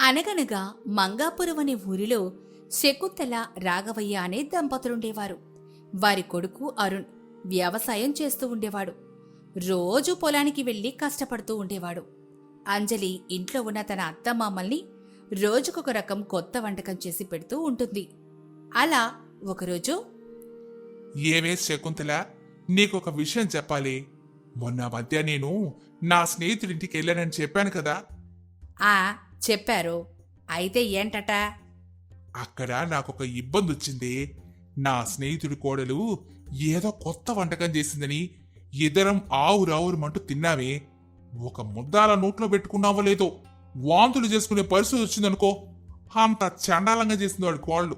అనగనగా మంగాపురం అనే ఊరిలో శకుంతల రాఘవయ్య అనే దంపతులుండేవారు. వారి కొడుకు అరుణ్ వ్యవసాయం చేస్తూ ఉండేవాడు. రోజు పొలానికి వెళ్ళి కష్టపడుతూ ఉండేవాడు. అంజలి ఇంట్లో ఉన్న తన అత్తమామల్ని రోజుకొక రకం కొత్త వంటకం చేసి పెడుతూ ఉంటుంది. అలా ఒకరోజు ఏమే శకుంతల నీకొక విషయం చెప్పాలి. మొన్న మధ్య నేను నా స్నేహితుడింటికి వెళ్ళానని చెప్పాను కదా. ఆ చెప్పారు. అయితే ఏంటట? అక్కడ నాకొక ఇబ్బంది వచ్చింది నా స్నేహితుడి కోడలు ఏదో కొత్త వంటకం చేసిందని ఇద్దరం ఆవురావురమంటూ తిన్నామే. ఒక ముద్దాల నోట్లో పెట్టుకున్నావో లేదో వాంతులు చేసుకునే పరిస్థితి వచ్చిందనుకో అంత చండాలంగా చేసింది వాడి కోడలు.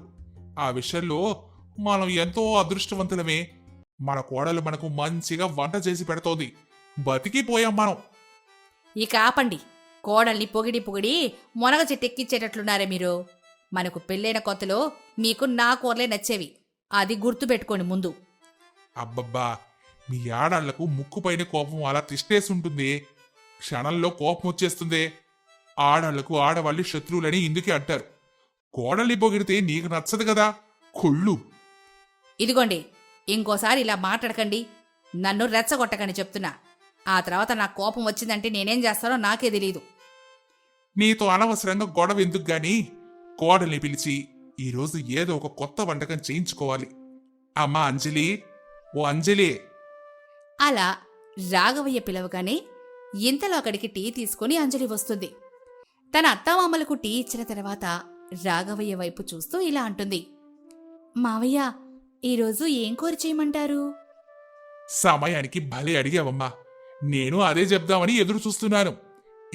ఆ విషయంలో మనం ఎంతో అదృష్టవంతులమే. మన కోడలు మనకు మంచిగా వంట చేసి పెడుతోంది. బతికిపోయాం మనం. ఇక ఆపండి. కోడల్ని పొగిడి పొగిడి మొనగ చెట్టెక్కిచ్చేటట్లున్నారే మీరు. మనకు పెళ్ళైన కొత్తలో మీకు నా కూరలే నచ్చేవి. అది గుర్తుపెట్టుకోండి ముందు. అబ్బబ్బా మీ ఆడాళ్ళకు ముక్కుపైన కోపం అలా తిష్టేసి ఉంటుంది. క్షణంలో కోపం వచ్చేస్తుంది. ఆడాళ్ళకు ఆడవాళ్ళు శత్రువులని ఇందుకే అంటారు. కోడల్ని పొగిడితే నీకు నచ్చదు కదా? కొళ్ళు. ఇదిగోండి ఇంకోసారి ఇలా మాట్లాడకండి. నన్ను రెచ్చగొట్టకని చెప్తున్నా. ఆ తర్వాత నాకు కోపం వచ్చిందంటే నేనేం చేస్తానో నాకే తెలియదు నీతో అనవసరంగా గొడవ ఎందుకు గాని? కోడల్ని పిలిచి ఈరోజు ఏదో ఒక కొత్త వంటకం చేయించుకోవాలి. అమ్మా అంజలి ఓ అంజలి. అలా రాఘవయ్య పిలవగానే ఇంతలో అక్కడికి టీ తీసుకుని అంజలి వస్తుంది. తన అత్తామామలకు టీ ఇచ్చిన తర్వాత రాఘవయ్య వైపు చూస్తూ ఇలా అంటుంది. మావయ్య ఈరోజు ఏం కూర చేయమంటారు? సమయానికి భలే అడిగావమ్మా. నేను అదే చెప్దామని ఎదురు చూస్తున్నాను.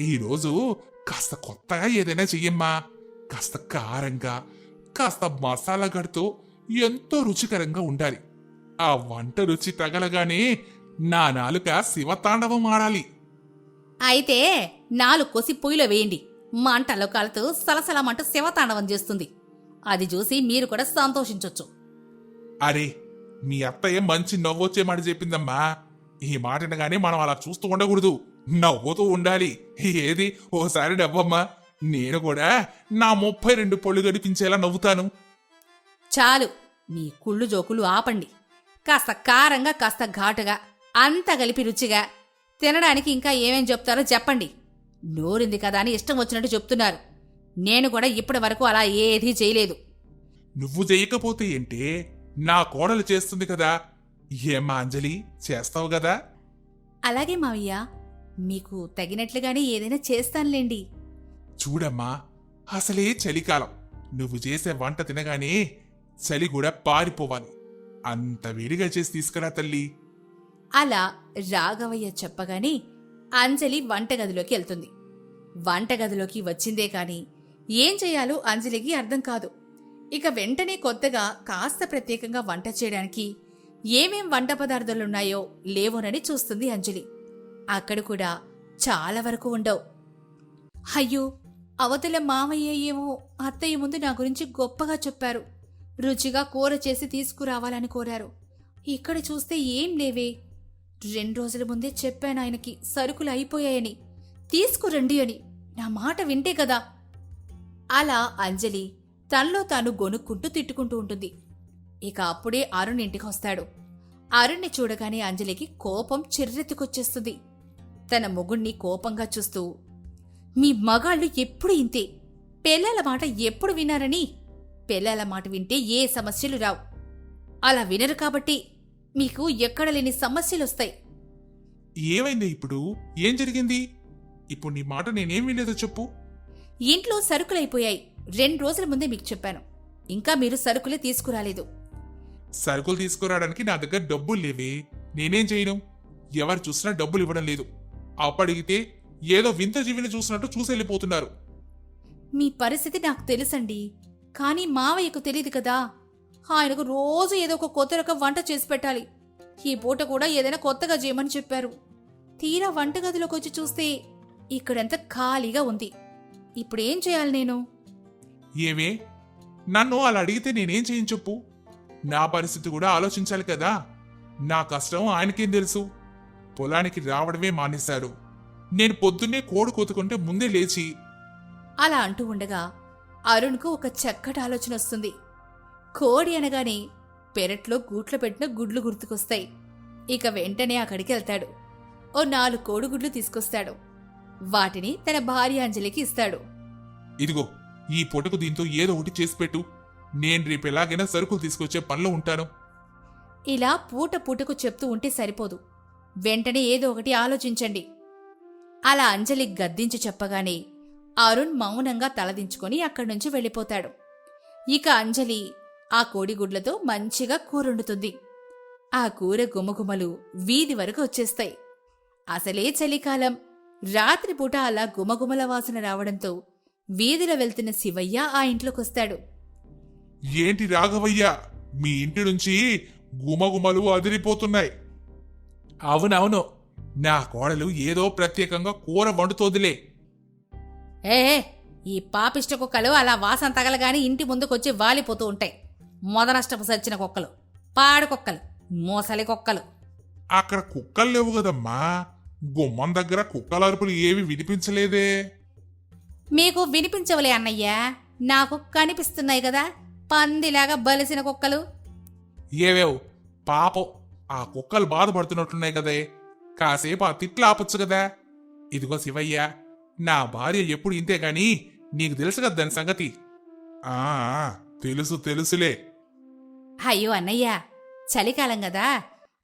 ఈరోజు కాస్త కొత్తగా ఏదైనా చెయ్యమ్మా. కాస్త కారంగా కాస్త మసాలా గడుతూ ఎంతో రుచికరంగా ఉండాలి. ఆ వంట రుచి తగలగానే నా నాలుక శివతాండవం ఆడాలి. అయితే నాలుగు కొసి పొయ్యిలో వేయండి. మంటలో కాలుతూ సలసలమంటూ శివతాండవం చేస్తుంది. అది చూసి మీరు కూడా సంతోషించొచ్చు. అరే మీ అత్తయ్య మంచి నవ్వొచ్చే మాట చెప్పిందమ్మా. ఈ మాటనగానే మనం అలా చూస్తూ ఉండకూడదు. నవ్వుతూ ఉండాలి. ఏది? ఓసారి నవ్వమ్మా. నేను కూడా నా ముప్పై రెండు పళ్ళు గడిపించేలా నవ్వుతాను. చాలు. మీ కుళ్ళు జోకులు ఆపండి. కాస్త కారంగా కాస్త ఘాటుగా అంత కలిపి రుచిగా. తినడానికి ఇంకా ఏమేం చెప్తారో చెప్పండి. నోరింది కదా అని ఇష్టం వచ్చినట్టు చెప్తున్నారు. నేను కూడా ఇప్పటి వరకు అలా ఏదీ చేయలేదు. నువ్వు చేయకపోతే ఏంటే? నా కోడలు చేస్తుంది కదా. ఏమ్మా అంజలి చేస్తావు కదా? అలాగే మావయ్య. మీకు తగినట్లుగానే ఏదైనా చేస్తానులేండి. చూడమ్మా అసలే చలికాలం. నువ్వు చేసే వంట తినగానే చలి కూడా పారిపోవాలి. అంత వేడిగా చేసి తీసుకురా తల్లి. అలా రాఘవయ్య చెప్పగానే అంజలి వంటగదిలోకి వెళ్తుంది. వంటగదిలోకి వచ్చిందే కాని ఏం చేయాలో అంజలికి అర్థం కాదు. ఇక వెంటనే కొత్తగా కాస్త ప్రత్యేకంగా వంట చేయడానికి ఏమేం వంట పదార్థాలున్నాయో లేవోనని చూస్తుంది అంజలి. అక్కడ కూడా చాలా వరకు ఉండవు. అయ్యో అవతల మామయ్య ఏమో అత్తయ్య ముందు నా గురించి గొప్పగా చెప్పారు. రుచిగా కూర చేసి తీసుకురావాలని కోరారు. ఇక్కడ చూస్తే ఏం లేవే. రెండు రోజుల ముందే చెప్పాను ఆయనకి సరుకులు అయిపోయాయని. తీసుకురండి అని. నా మాట వింటే కదా. అలా అంజలి తనలో తాను గొనుక్కుంటూ తిట్టుకుంటూ ఉంటుంది. ఇక అప్పుడే అరుణ్ ఇంటికి వస్తాడు అరుణ్ణి చూడగానే అంజలికి కోపం చిర్రెత్తుకొచ్చేస్తుంది. తన మొగుణ్ణి కోపంగా చూస్తూ మీ మగాళ్ళు ఎప్పుడు ఇంతే? పెళ్ళాల మాట ఎప్పుడు వినారని? పెళ్ళాల మాట వింటే ఏ సమస్యలు రావు. అలా వినరు కాబట్టి మీకు ఎక్కడ లేని సమస్యలు వస్తాయి ఏమైంది ఇప్పుడు? ఏం జరిగింది? ఇప్పుడు నీ మాట నేనేం వినలేదో చెప్పు. ఇంట్లో సరుకులైపోయాయి. రెండు రోజుల ముందే మీకు చెప్పాను. ఇంకా మీరు సరుకులే తీసుకురాలేదు. సరుకులు తీసుకురావడానికి నా దగ్గర డబ్బులు లేవే. నేనేం చేయను? ఎవరు చూసినా డబ్బులు ఇవ్వడం లేదు. అప్పడిగితే ఏదో వింత జీవిని చూసినట్టు చూసి వెళ్ళిపోతున్నారు మీ పరిస్థితి నాకు తెలుసండి. కానీ మావయ్యకు తెలియదు కదా. ఆయనకు రోజు ఏదో ఒక కొత్త రకం వంట చేసి పెట్టాలి. ఈ పూట కూడా ఏదైనా కొత్తగా చేయమని చెప్పారు. తీరా వంటగదిలోకి వచ్చి చూస్తే ఇక్కడంతా ఖాళీగా ఉంది. ఇప్పుడేం చేయాలి నేను? ఏమే? నన్ను అలా అడిగితే నేనేం చేయను చెప్పు? నా పరిస్థితి కూడా ఆలోచించాలి కదా. నా కష్టం ఆయనకేం తెలుసు? పొలానికి రావడమే మానేశారు. నేను పొద్దున్నే కోడి కొతుకుంటే ముందే లేచి అలా అంటూ ఉండగా అరుణ్కు ఒక చక్కటి ఆలోచన వస్తుంది. కోడి అనగానే పెరట్లో గూట్లో పెట్టిన గుడ్లు గుర్తుకొస్తాయి. ఇక వెంటనే అక్కడికి వెళ్తాడు. ఓ నాలుగు కోడిగుడ్లు తీసుకొస్తాడు. వాటిని తన భార్య అంజలికి ఇస్తాడు. ఇదిగో ఈ పొటకు దీంతో ఏదో ఒకటి చేసి పెట్టు. నేను రేపు ఎలాగైనా సరుకులు తీసుకొచ్చే పనిలో ఉంటాను. ఇలా పూట పూటకు చెప్తూ ఉంటే సరిపోదు. వెంటనే ఏదో ఒకటి ఆలోచించండి. అలా అంజలి గద్దించి చెప్పగానే అరుణ్ మౌనంగా తలదించుకొని అక్కడి నుంచి వెళ్ళిపోతాడు. ఇక అంజలి ఆ కోడిగుడ్లతో మంచిగా కూరండుతుంది. ఆ కూర గుమగుమలు వీధి వరకు వచ్చేస్తాయి. అసలే చలికాలం. రాత్రిపూట అలా గుమగుమల వాసన రావడంతో వీధిలో వెళ్తున్న శివయ్య ఆ ఇంట్లోకొస్తాడు. ఏంటి రాఘవయ్య? మీ ఇంటి నుంచి గుమగుమలు అదిరిపోతున్నాయి. అవునవును. నా కోడలు ఏదో ప్రత్యేకంగా కూర వండుతోందిలే. ఏ ఏ, ఈ పాపిష్ట కుక్కలు అలా వాసన తగలగాని ఇంటి ముందుకొచ్చి వాలిపోతూ ఉంటాయి. మొదనష్టపు సచ్చిన కుక్కలు పాడు కుక్కలు మోసలి కుక్కలు. అక్కడ కుక్కలు లేవు కదమ్మా. గుమ్మం దగ్గర కుక్కల అరుపులు ఏవి వినిపించలేదే. మీకు వినిపించవలే అన్నయ్యా. నాకు కనిపిస్తున్నాయి కదా. పందిలాగా బలిసిన కుక్కలు? ఏవేవ్ పాపం ఆ కుక్కలు బాధపడుతున్నట్లున్నాయి కదే. కాసేపు ఆ తిట్లు ఆపొచ్చు కదా. ఇదిగో శివయ్య నా భార్య ఎప్పుడు ఇంతే గాని నీకు తెలుసు కదా దాని సంగతి. ఆ తెలుసు తెలుసులే. అయ్యో అన్నయ్య చలికాలం కదా.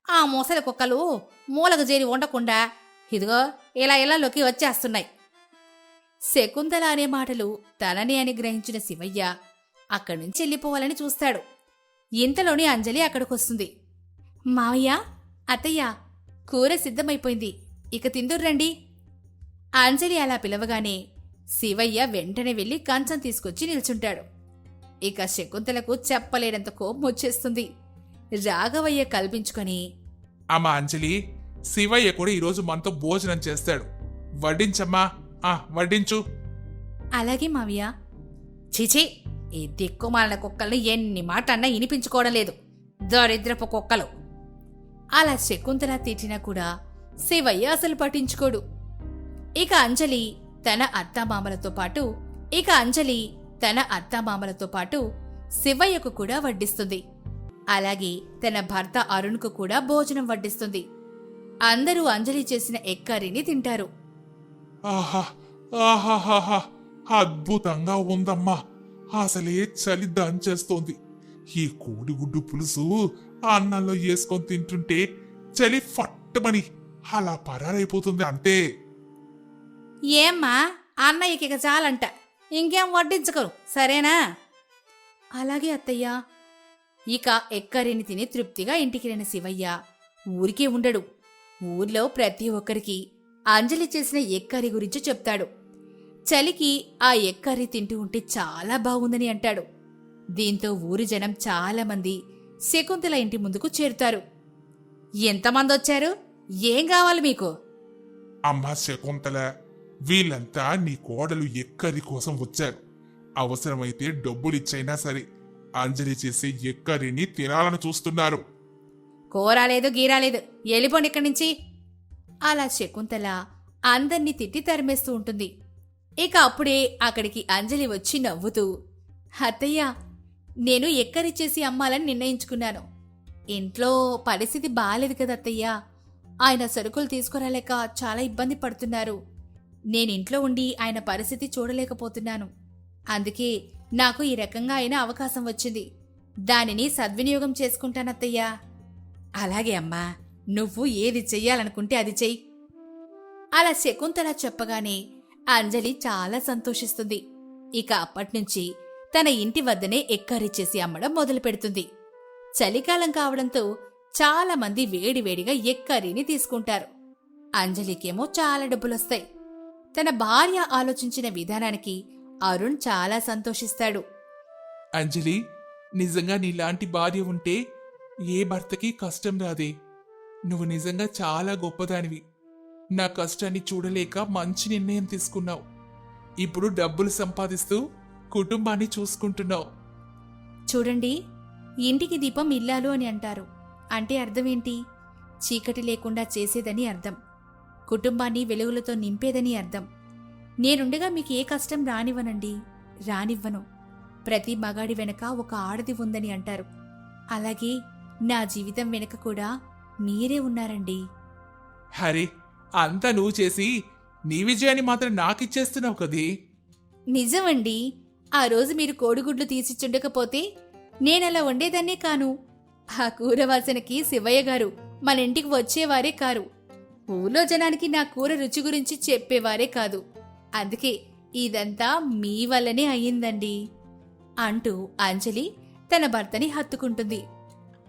ఆ మోసలి కుక్కలు మూలకు చేరి ఉండకుండా ఇదిగో ఇలా ఇళ్ళలోకి వచ్చేస్తున్నాయి. శకుంతల అనే మాటలు తనని అని గ్రహించిన శివయ్య అక్కడి నుంచి వెళ్ళిపోవాలని చూస్తాడు. ఇంతలోని అంజలి అక్కడికొస్తుంది. మావయ్య అత్తయ్య కూర సిద్ధమైపోయింది. ఇక తిందుర్రండి అంజలి అలా పిలవగానే శివయ్య వెంటనే వెళ్ళి కంచం తీసుకొచ్చి నిల్చుంటాడు. ఇక శకుంతలకు చెప్పలేనంత కోపం వచ్చేస్తుంది. రాఘవయ్య కల్పించుకొని అమ్మా అంజలి శివయ్య కూడా ఈరోజు మనతో భోజనం చేస్తాడు. వడ్డించమ్మా. ఆ వడ్డించు. అలాగే మావయ్య. చిచి ఈ దిక్కుమాలిన కుక్కల్ని ఎన్ని మాట అన్నా వినిపించుకోవడం లేదు. దరిద్రపు కుక్కలు. అలా శకుంతల తిట్టినా కూడా శివయ్య అసలు పట్టించుకోడు. ఇక అంజలి తన అత్తమామలతో పాటు ఇక అంజలి తన అత్తమామలతో పాటు శివయ్యకు కూడా వడ్డిస్తుంది. అలాగే తన భర్త అరుణ్కు కూడా భోజనం వడ్డిస్తుంది. అందరూ అంజలి చేసిన ఎక్కరిని తింటారు. ఆహా ఆహాహాహా అద్భుతంగా ఉందమ్మా. అసలే చలి దంచేస్తోంది ఈ కోడిగుడ్డు పులుసు ఆ అన్నంలో వేసుకొని తింటుంటే చలి ఫట్టమని అలా పరారైపోతుంది అంతే ఏమ్మా అన్నయ్యకి ఇక చాలంట. ఇంకేం వడ్డించకరు సరేనా? అలాగే అత్తయ్య. ఇక ఎక్కరిని తిని తృప్తిగా ఇంటికి ఇంటికెళ్ళిన శివయ్య ఊరికే ఉండడు. ఊర్లో ప్రతి ఒక్కరికి అంజలి చేసిన ఎక్కరి గురించి చెప్తాడు. చలికి ఆ ఎక్కరి తింటూ ఉంటే చాలా బాగుందని అంటాడు. దీంతో ఊరి జనం చాలా మంది శకుంతల ఇంటి ముందుకు చేరుతారు. ఎంతమంది వచ్చారు? ఏం కావాలి మీకు? అమ్మా శకుంతల వీళ్ళంతా నీ కోడలు ఎక్కరి కోసం వచ్చారు. అవసరమైతే డబ్బులిచ్చైనా సరే అంజలి చేసే ఎక్కరిని తినాలని చూస్తున్నారు. కూర లేదు గీరా లేదు వెళ్ళిపోండి ఇక్కడి నుంచి. అలా శకుంతల అందర్నీ తిట్టి తరిమేస్తూ ఉంటుంది. ఇక అప్పుడే అక్కడికి అంజలి వచ్చి నవ్వుతూ అత్తయ్య నేను ఎక్కరిచ్చేసి అమ్మాలని నిర్ణయించుకున్నాను. ఇంట్లో పరిస్థితి బాగాలేదు కదా అత్తయ్య. ఆయన సరుకులు తీసుకురాలేక చాలా ఇబ్బంది పడుతున్నారు. నేను ఇంట్లో ఉండి ఆయన పరిస్థితి చూడలేకపోతున్నాను. అందుకే నాకు ఈ రకంగా అయిన అవకాశం వచ్చింది. దానిని సద్వినియోగం చేసుకుంటానత్తయ్యా అలాగే అమ్మా నువ్వు ఏది చెయ్యాలనుకుంటే అది చెయ్యి. అలా శకుంతల చెప్పగానే అంజలి చాలా సంతోషిస్తుంది. ఇక అప్పట్నుంచి తన ఇంటి వద్దనే ఎక్కరిచ్చేసి అమ్మడం మొదలు పెడుతుంది చలికాలం కావడంతో చాలా మంది వేడివేడిగా ఎక్కరిని తీసుకుంటారు. అంజలికేమో చాలా డబ్బులొస్తాయి. తన భార్య ఆలోచించిన విధానానికి అరుణ్ చాలా సంతోషిస్తాడు. అంజలి నిజంగా నీలాంటి భార్య ఉంటే ఏ భర్తకి కష్టం రాదే. నువ్వు నిజంగా చాలా గొప్పదానివి. నా కష్టాన్ని చూడలేక మంచి నిర్ణయం తీసుకున్నావు. ఇప్పుడు డబ్బులు సంపాదిస్తూ కుటుంబాన్ని చూసుకుంటున్నావు. చూడండి ఇంటికి దీపం ఇల్లాలు అని అంటారు. అంటే అర్థమేంటి? చీకటి లేకుండా చేసేదని అర్థం. కుటుంబాన్ని వెలుగులతో నింపేదని అర్థం. నేనుండగా మీకు ఏ కష్టం రానివ్వనండి? రానివ్వను. ప్రతి మగాడి వెనక ఒక ఆడది ఉందని అంటారు. అలాగే నా జీవితం వెనుక కూడా మీరే ఉన్నారండి. హరి అంతా నువ్వు చేసి నీ విజయాన్ని మాత్రం నాకిచ్చేస్తున్నావు కదీ. నిజమండి. ఆ రోజు మీరు కోడిగుడ్లు తీసిచ్చుండకపోతే నేనలా వండేదాన్నే కాను. ఆ కూర వాసనకి శివయ్య గారు మన ఇంటికి వచ్చేవారే కారు. ఊళ్ళో జనానికి నా కూర రుచి గురించి చెప్పేవారే కాదు. అందుకే ఇదంతా మీ వల్లనే అయ్యిందండి. అంటూ అంజలి తన భర్తని హత్తుకుంటుంది.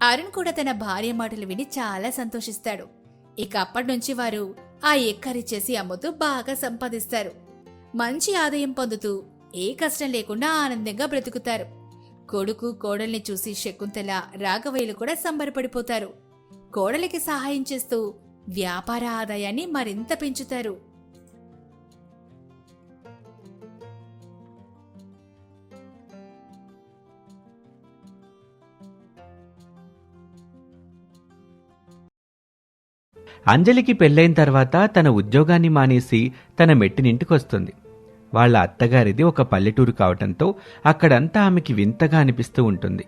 అరుణ్ కూడా తన భార్య మాటలు విని చాలా సంతోషిస్తాడు. ఇక అప్పటినుంచి వారు ఆ ఎక్కరి చేసి అమ్ముతూ బాగా సంపాదిస్తారు. మంచి ఆదాయం పొందుతూ ఏ కష్టం లేకుండా ఆనందంగా బ్రతుకుతారు. కొడుకు కోడల్ని చూసి శకుంతల రాఘవయ్యలు కూడా సంబరపడిపోతారు. కోడలికి సహాయం చేస్తూ వ్యాపార ఆదాయాన్ని మరింత పెంచుతారు. అంజలికి పెళ్ళైన తర్వాత తన ఉద్యోగాన్ని మానేసి తన మెట్టినింటికొస్తుంది. వాళ్ళ అత్తగారిది ఒక పల్లెటూరు కావటంతో అక్కడంతా ఆమెకి వింతగా అనిపిస్తూ ఉంటుంది.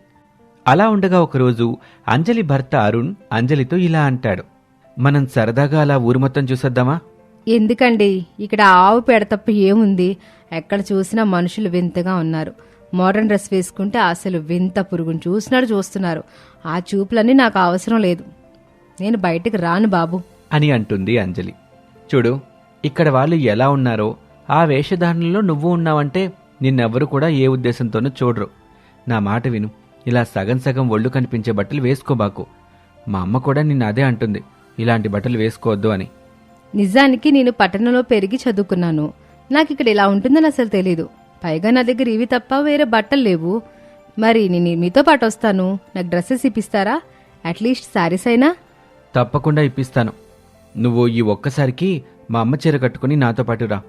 అలా ఉండగా ఒకరోజు అంజలి భర్త అరుణ్ అంజలితో ఇలా అంటాడు. మనం సరదాగా అలా ఊరు మొత్తం చూసొద్దామా? ఎందుకండి? ఇక్కడ ఆవు పేడ తప్ప ఏముంది? ఎక్కడ చూసినా మనుషులు వింతగా ఉన్నారు. మోడర్న్ డ్రెస్ వేసుకుంటే అసలు వింత పురుగును చూసినాడు చూస్తున్నారు. ఆ చూపులన్నీ నాకు అవసరం లేదు. నేను బయటికి రాను బాబు. అని అంటుంది అంజలి. చూడు ఇక్కడ వాళ్ళు ఎలా ఉన్నారో ఆ వేషధారణలో నువ్వు ఉన్నావంటే నిన్నెవ్వరు కూడా ఏ ఉద్దేశంతోనూ చూడరు. నా మాట విను. ఇలా సగం సగం ఒళ్ళు కనిపించే బట్టలు వేసుకోబాకు మా అమ్మ కూడా నిన్న అదే అంటుంది. ఇలాంటి బట్టలు వేసుకోవద్దు అని. నిజానికి నేను పట్టణంలో పెరిగి చదువుకున్నాను. నాకు ఇక్కడ ఇలా ఉంటుందని అసలు తెలీదు. పైగా నా దగ్గర ఇవి తప్ప వేరే బట్టలు లేవు. మరి నేను మీతో పాటు వస్తాను. నాకు డ్రెస్సెస్ ఇప్పిస్తారా? అట్లీస్ట్ శారీస్ అయినా? తప్పకుండా ఇప్పిస్తాను. నువ్వు ఈ ఒక్కసారికి మా అమ్మ చీర కట్టుకుని నాతో పాటు రా.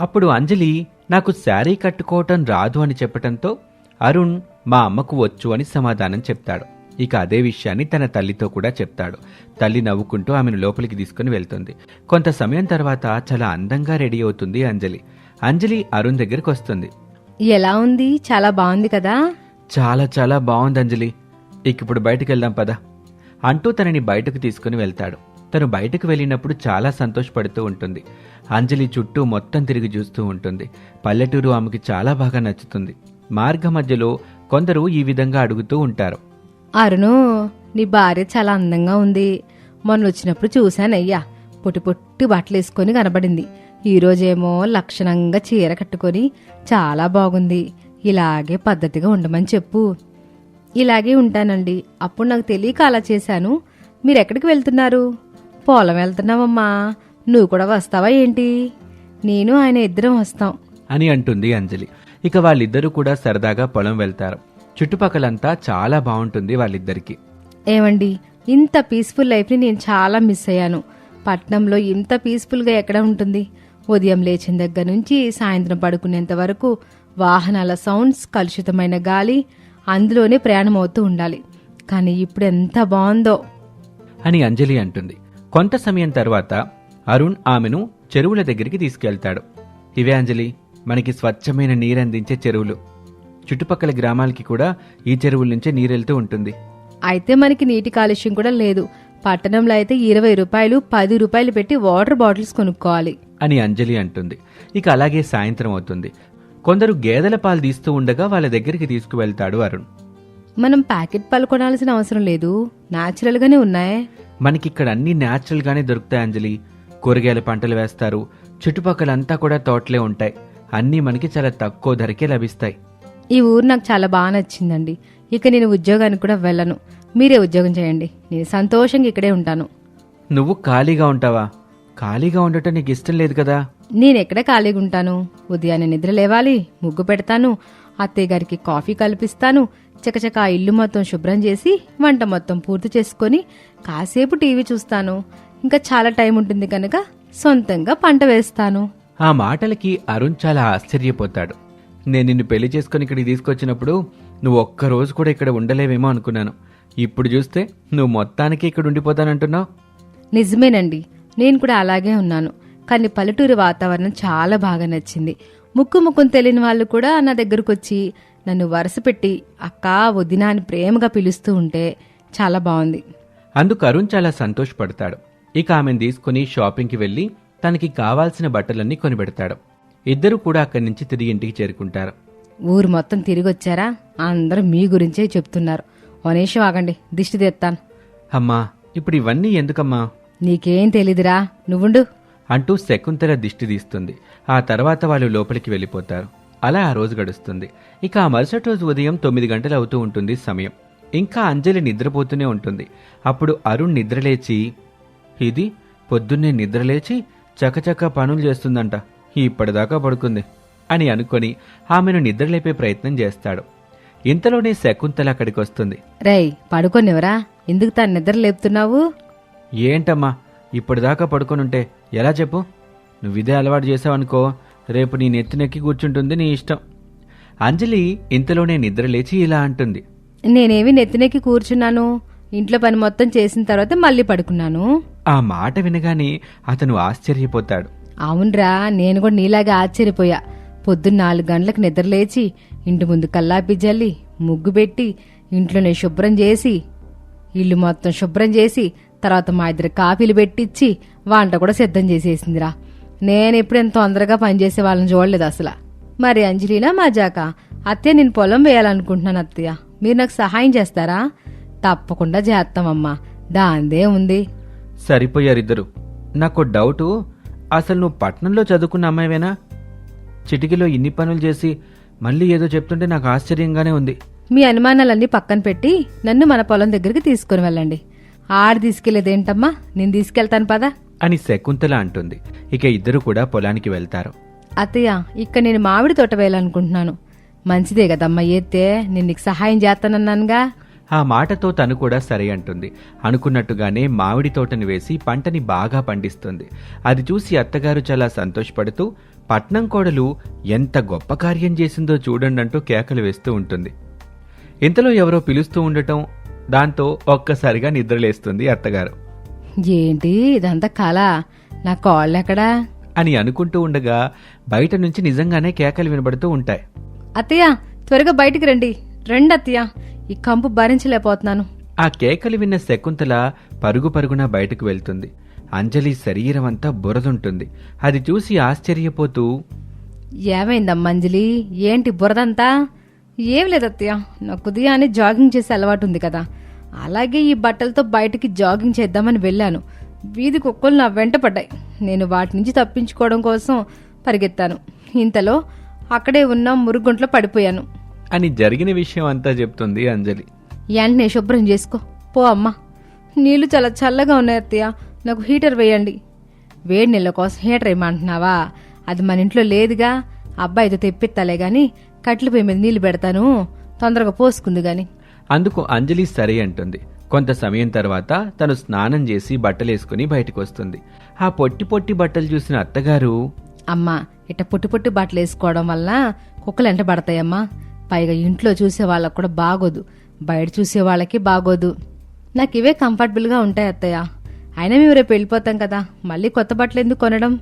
అప్పుడు అంజలి నాకు శారీ కట్టుకోవటం రాదు అని చెప్పటంతో అరుణ్ మా అమ్మకు వచ్చు అని సమాధానం చెప్తాడు. ఇక అదే విషయాన్ని తన తల్లితో కూడా చెప్తాడు. తల్లి నవ్వుకుంటూ ఆమెను లోపలికి తీసుకుని వెళ్తుంది. కొంత సమయం తర్వాత చాలా అందంగా రెడీ అవుతుంది అంజలి. అంజలి అరుణ్ దగ్గరికి వస్తుంది. ఎలా ఉంది? చాలా బాగుంది కదా? చాలా చాలా బాగుంది అంజలి. ఇక ఇప్పుడు బయటకు వెళ్దాం పద. అంటూ తనని బయటకు తీసుకుని వెళ్తాడు. తను బయటకు వెళ్ళినప్పుడు చాలా సంతోషపడుతూ ఉంటుంది. అంజలి చుట్టూ మొత్తం తిరిగి చూస్తూ ఉంటుంది. పల్లెటూరు ఆమెకి చాలా బాగా నచ్చుతుంది. మార్గ మధ్యలో కొందరు ఈ విధంగా అడుగుతూ ఉంటారు. అరుణు నీ భార్య చాలా అందంగా ఉంది. మొన్న వచ్చినప్పుడు చూశానయ్యా. పొట్టి పొట్టి బట్టలు వేసుకొని కనబడింది ఈరోజేమో లక్షణంగా చీర కట్టుకొని చాలా బాగుంది. ఇలాగే పద్ధతిగా ఉండమని చెప్పు. ఇలాగే ఉంటానండి. అప్పుడు నాకు తెలియక అలా చేశాను. మీరు ఎక్కడికి వెళ్తున్నారు? పొలం వెళ్తున్నావమ్మా. నువ్వు కూడా వస్తావా ఏంటి? నేను ఆయన ఇద్దరం వస్తాం. అని అంటుంది అంజలి. ఇక వాళ్ళిద్దరూ కూడా సరదాగా పొలం వెళ్తారు. చుట్టుపక్కలంతా చాలా బాగుంటుంది వాళ్ళిద్దరికి. ఏమండి ఇంత పీస్ఫుల్ లైఫ్ని నేను చాలా మిస్ అయ్యాను. పట్నంలో ఇంత పీస్ఫుల్గా ఎక్కడ ఉంటుంది? ఉదయం లేచిన దగ్గర నుంచి సాయంత్రం పడుకునేంత వరకు వాహనాల సౌండ్స్ కలుషితమైన గాలి అందులోనే ప్రయాణం అవుతూ ఉండాలి. కానీ ఇప్పుడు ఎంత బాగుందో. అని అంజలి అంటుంది. కొంత సమయం తర్వాత అరుణ్ ఆమెను చెరువుల దగ్గరికి తీసుకెళ్తాడు. ఇవే అంజలి మనకి స్వచ్ఛమైన నీరందించే చెరువులు. చుట్టుపక్కల గ్రామాలకి కూడా ఈ చెరువుల నుంచే నీరెళ్తూ ఉంటుంది. అయితే మనకి నీటి కాలుష్యం కూడా లేదు. పట్టణంలో అయితే ఇరవై రూపాయలు పది రూపాయలు పెట్టి వాటర్ బాటిల్స్ కొనుక్కోవాలి. అని అంజలి అంటుంది. ఇక అలాగే సాయంత్రం అవుతుంది. కొందరు గేదెల పాలు తీస్తూ ఉండగా వాళ్ళ దగ్గరికి తీసుకువెళ్తాడు అరుణ్. మనం ప్యాకెట్ పాలు కొనాల్సిన అవసరం లేదు. న్యాచురల్గానే ఉన్నాయి. మనకిక్కడ అన్ని న్యాచురల్ గానే దొరుకుతాయి అంజలి. కూరగాయల పంటలు వేస్తారు. చుట్టుపక్కలంతా కూడా తోటలే ఉంటాయి. అన్నీ మనకి చాలా తక్కువ ధరకే లభిస్తాయి. ఈ ఊరు నాకు చాలా బాగా నచ్చిందండి. ఇక నేను ఉద్యోగానికి కూడా వెళ్ళను. మీరే ఉద్యోగం చేయండి. నేను సంతోషంగా ఇక్కడే ఉంటాను. నువ్వు ఖాళీగా ఉంటావా? ఖాళీగా ఉండటం నీకు ఇష్టం లేదు కదా? నేను ఎక్కడ ఖాళీగా ఉంటాను ఉదయాన్నే నిద్ర లేవాలి ముగ్గు పెడతాను అత్తయ్య గారికి కాఫీ కల్పిస్తాను చకచక ఆ ఇల్లు మొత్తం శుభ్రం చేసి వంట మొత్తం పూర్తి చేసుకొని కాసేపు టీవీ చూస్తాను. ఇంకా చాలా టైం ఉంటుంది కనుక సొంతంగా పంట వేస్తాను. ఆ మాటలకి అరుణ్ చాలా ఆశ్చర్యపోతాడు. నేను నిన్ను పెళ్ళి చేసుకుని ఇక్కడికి తీసుకొచ్చినప్పుడు నువ్వు ఒక్క రోజు కూడా ఇక్కడ ఉండలేవేమో అనుకున్నాను. ఇప్పుడు చూస్తే నువ్వు మొత్తానికి ఇక్కడ ఉండిపోతానంటున్నావు నిజమేనండి. నేను కూడా అలాగే ఉన్నాను. కానీ పల్లెటూరు వాతావరణం చాలా బాగా నచ్చింది. ముక్కు ముక్కును తెలియని వాళ్ళు కూడా నా దగ్గరకు వచ్చి నన్ను వరుస పెట్టి అక్క వదిన అని ప్రేమగా పిలుస్తూ ఉంటే చాలా బాగుంది. అందుకు అరుణ్ చాలా సంతోషపడతాడు. ఇక ఆమెను తీసుకుని షాపింగ్కి వెళ్ళి తనకి కావాల్సిన బట్టలన్నీ కొనిపెడతాడు. ఇద్దరు కూడా అక్కడి నుంచి తిరిగి ఇంటికి చేరుకుంటారు. ఊరు మొత్తం తిరిగి వచ్చారా అందరూ మీ గురించే చెప్తున్నారు. ఓ నిమిషం ఆగండి దిష్టి తెస్తాను. అమ్మా ఇప్పుడు ఇవన్నీ ఎందుకమ్మా? నీకేం తెలీదురా నువ్వుండు. అంటూ శకుంతల దిష్టి తీస్తుంది. ఆ తర్వాత వాళ్ళు లోపలికి వెళ్ళిపోతారు. అలా ఆ రోజు గడుస్తుంది. ఇక ఆ మరుసటి రోజు ఉదయం తొమ్మిది గంటలు అవుతూ ఉంటుంది సమయం. ఇంకా అంజలి నిద్రపోతూనే ఉంటుంది. అప్పుడు అరుణ్ నిద్రలేచి ఇది పొద్దున్నే నిద్రలేచి చకచక పనులు చేస్తుందంట. ఇప్పటిదాకా పడుకుంది. అని అనుకొని ఆమెను నిద్రలేపే ప్రయత్నం చేస్తాడు. ఇంతలోనే శకుంతల అక్కడికి వస్తుంది రేయ్ పడుకోనివరా ఎందుకు తాను నిద్ర లేపుతున్నావు ఏంటమ్మా? ఇప్పటిదాకా పడుకొనుంటే ఎలా చెప్పు? నువ్వు ఇదే అలవాటు చేసావనుకో రేపు నీ నెత్తినెక్కి కూర్చుంటుంది నీ ఇష్టం. అంజలి ఇంతలోనే నిద్ర లేచి ఇలా అంటుంది. నేనేమి నెత్తినెక్కి కూర్చున్నాను? ఇంట్లో పని మొత్తం చేసిన తర్వాత మళ్ళీ పడుకున్నాను. ఆ మాట వినగానే అతను ఆశ్చర్యపోతాడు. అవునరా నేను కూడా నీలాగే ఆశ్చర్యపోయా. పొద్దున్న నాలుగు గంటలకు నిద్రలేచి ఇంటి ముందు కల్లాపి జల్లి ముగ్గు పెట్టి ఇంట్లోనే శుభ్రం చేసి ఇల్లు మొత్తం శుభ్రం చేసి తర్వాత మా ఇద్దరు కాఫీలు పెట్టించి వంట కూడా సిద్ధం చేసేసిందిరా. నేను ఎప్పుడు ఎంత తొందరగా పనిచేసే వాళ్ళని చూడలేదు అసలు. మరి అంజలినా మా జాక అత్తయ్య నేను పొలం వేయాలనుకుంటున్నాను అత్తయ్య. మీరు నాకు సహాయం చేస్తారా? తప్పకుండా చేస్తామమ్మా. దాందే ఉంది. సరిపోయారిద్దరు. నాకు డౌటు. అసలు నువ్వు పట్నంలో చదువుకున్న అమ్మాయివేనా? చిటికీలో ఇన్ని పనులు చేసి మళ్ళీ ఏదో చెప్తుంటే నాకు ఆశ్చర్యంగానే ఉంది. మీ అనుమానాలన్నీ పక్కన పెట్టి నన్ను మన పొలం దగ్గరికి తీసుకుని వెళ్ళండి. ఆడు తీసుకెళ్ళేదేంటమ్మా నేను తీసుకెళ్తాను పదా. అని శకుంతల అంటుంది. ఇక ఇద్దరు కూడా పొలానికి వెళ్తారు. అత్తయ్య ఇక్కడ నేను మామిడి తోట వేయాలనుకుంటున్నాను. మంచిదే కదమ్మా ఏతే నేను నీకు సహాయం చేస్తానన్నానుగా. ఆ మాటతో తను కూడా సరే అంటుంది. అనుకున్నట్టుగానే మామిడి తోటని వేసి పంటని బాగా పండిస్తుంది. అది చూసి అత్తగారు చాలా సంతోషపడుతూ పట్నం కోడలు ఎంత గొప్ప కార్యం చేసిందో చూడండి అంటూ కేకలు వేస్తూ ఉంటుంది. ఇంతలో ఎవరో పిలుస్తూ ఉండటం దాంతో ఒక్కసారిగా నిద్రలేస్తుంది అత్తగారు. ఏంటి ఇదంతా కళ? నా కాళ్ళు ఎక్కడా? అని అనుకుంటూ ఉండగా బయట నుంచి నిజంగానే కేకలు వినబడుతూ ఉంటాయి. అత్తయ్య త్వరగా బయటికి రండి. రండి అత్తయ్య ఈ కంపు భరించలేకపోతున్నాను. ఆ కేకలు విన్న శకుంతల పరుగు పరుగున బయటకు వెళ్తుంది. అంజలి శరీరం అంతా బురదుంటుంది. అది చూసి ఆశ్చర్యపోతూ ఏమైందమ్మా అంజలి? ఏంటి బురదంతా? ఏం లేదు అత్తయ్య నాకు ఉదయాన్నే జాగింగ్ చేసే అలవాటు ఉంది కదా. అలాగే ఈ బట్టలతో బయటికి జాగింగ్ చేద్దామని వెళ్ళాను. వీధి కుక్కలు నా వెంట పడ్డాయి. నేను వాటి నుంచి తప్పించుకోవడం కోసం పరిగెత్తాను. ఇంతలో అక్కడే ఉన్న మురుగుంట్లో పడిపోయాను. అని జరిగిన విషయం అంతా చెప్తుంది అంజలి. వెంటనే శుభ్రం చేసుకో. పో అమ్మా. నీళ్ళు చాలా చల్లగా ఉన్నాయి అత్తయ్య. నాకు హీటర్ వేయండి. వేడి నీళ్ళ కోసం హీటర్ వేయమంటున్నావా అది మన ఇంట్లో లేదుగా. అబ్బాయితో తెప్పిస్తాలే గాని కట్ల పొయ్యి మీద నీళ్ళు పెడతాను. తొందరగా పోసుకుంది గాని. అందుకు అంజలి సరే అంటుంది. కొంత సమయం తర్వాత తను స్నానం చేసి బట్టలేసుకుని బయటకు వస్తుంది ఆ పొట్టి పొట్టి బట్టలు చూసిన అత్తగారు అమ్మా ఇట్ట పుట్టి పుట్టి బట్టలు వేసుకోవడం వల్ల కుక్కలు ఎంట పడతాయమ్మా. పైగా ఇంట్లో చూసే వాళ్ళకు కూడా బాగోదు. బయట చూసే వాళ్ళకి బాగోదు. నాకు ఇవే కంఫర్టబుల్గా ఉంటాయి అత్తయ్య. అయినా మేము రేపు వెళ్ళిపోతాం కదా. మళ్ళీ కొత్త బట్టలు ఎందుకు కొనడం?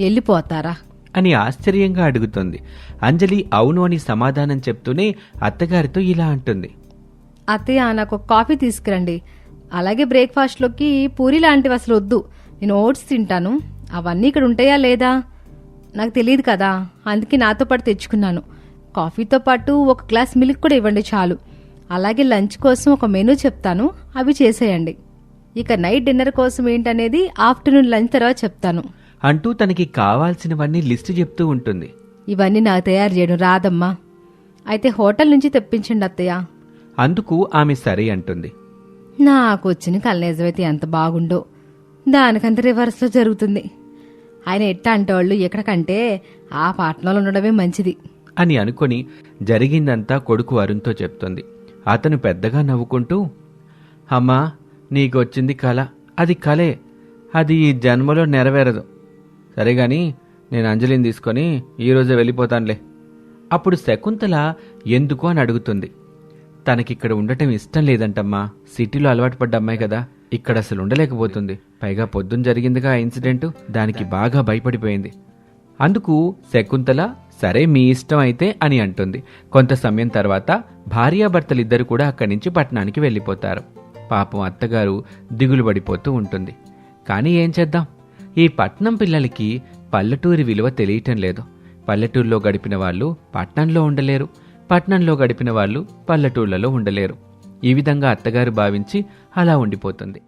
వెళ్ళిపోతారా? అని ఆశ్చర్యంగా అడుగుతుంది. అంజలి అవును అని సమాధానం చెప్తూనే అత్తగారితో ఇలా అంటుంది. అత్తయ్య నాకు ఒక కాఫీ తీసుకురండి. అలాగే బ్రేక్ఫాస్ట్లోకి పూరి లాంటివి అసలు వద్దు. నేను ఓట్స్ తింటాను. అవన్నీ ఇక్కడ ఉంటాయా లేదా? నాకు తెలియదు కదా. అందుకే నాతో పాటు తెచ్చుకున్నాను. కాఫీతో పాటు ఒక గ్లాస్ మిల్క్ కూడా ఇవ్వండి చాలు. అలాగే లంచ్ కోసం ఒక మెనూ చెప్తాను. అవి చేసేయండి. ఇక నైట్ డిన్నర్ కోసం ఏంటనేది ఆఫ్టర్నూన్ లంచ్ తర్వాత చెప్తాను. అంటూ తనకి కావాల్సినవన్నీ లిస్టు చెప్తూ ఉంటుంది. ఇవన్నీ నాకు తయారు చేయడం రాదమ్మా. అయితే హోటల్ నుంచి తెప్పించండి అత్తయ్య. అందుకు ఆమె సరే అంటుంది. నాకు వచ్చిన కళ్ళనిజమైతే ఎంత బాగుండో. దానికంత రివర్స్లో జరుగుతుంది. ఆయన ఎట్ట అంటోళ్ళు ఎక్కడికంటే ఆ పట్టణంలో ఉండడమే మంచిది. అని అనుకొని జరిగిందంతా కొడుకు అరుణ్తో చెప్తుంది. అతను పెద్దగా నవ్వుకుంటూ అమ్మా నీకొచ్చింది కళ అది కలే. అది ఈ జన్మలో నెరవేరదు. సరే గాని నేను అంజలిని తీసుకొని ఈరోజే వెళ్ళిపోతానులే. అప్పుడు శకుంతల ఎందుకు అని అడుగుతుంది. తనకిక్కడ ఉండటం ఇష్టం లేదంటమ్మా. సిటీలో అలవాటు పడ్డ అమ్మాయి కదా. ఇక్కడ అసలు ఉండలేకపోతుంది. పైగా పొద్దున్న జరిగిందిగా ఆ ఇన్సిడెంట్. దానికి బాగా భయపడిపోయింది. అందుకు శకుంతల సరే మీ ఇష్టం అయితే అని అంటుంది. కొంత సమయం తర్వాత భార్యాభర్తలిద్దరు కూడా అక్కడి నుంచి పట్టణానికి వెళ్ళిపోతారు. పాపం అత్తగారు దిగులు పడిపోతూ ఉంటుంది. కానీ ఏం చేద్దాం? ఈ పట్నం పిల్లలకి పల్లెటూరి విలువ తెలియటం లేదు. పల్లెటూరులో గడిపిన వాళ్ళు పట్నంలో ఉండలేరు. పట్నంలో గడిపిన వాళ్ళు పల్లెటూర్లలో ఉండలేరు. ఈ విధంగా అత్తగారు భావించి అలా ఉండిపోతుంది.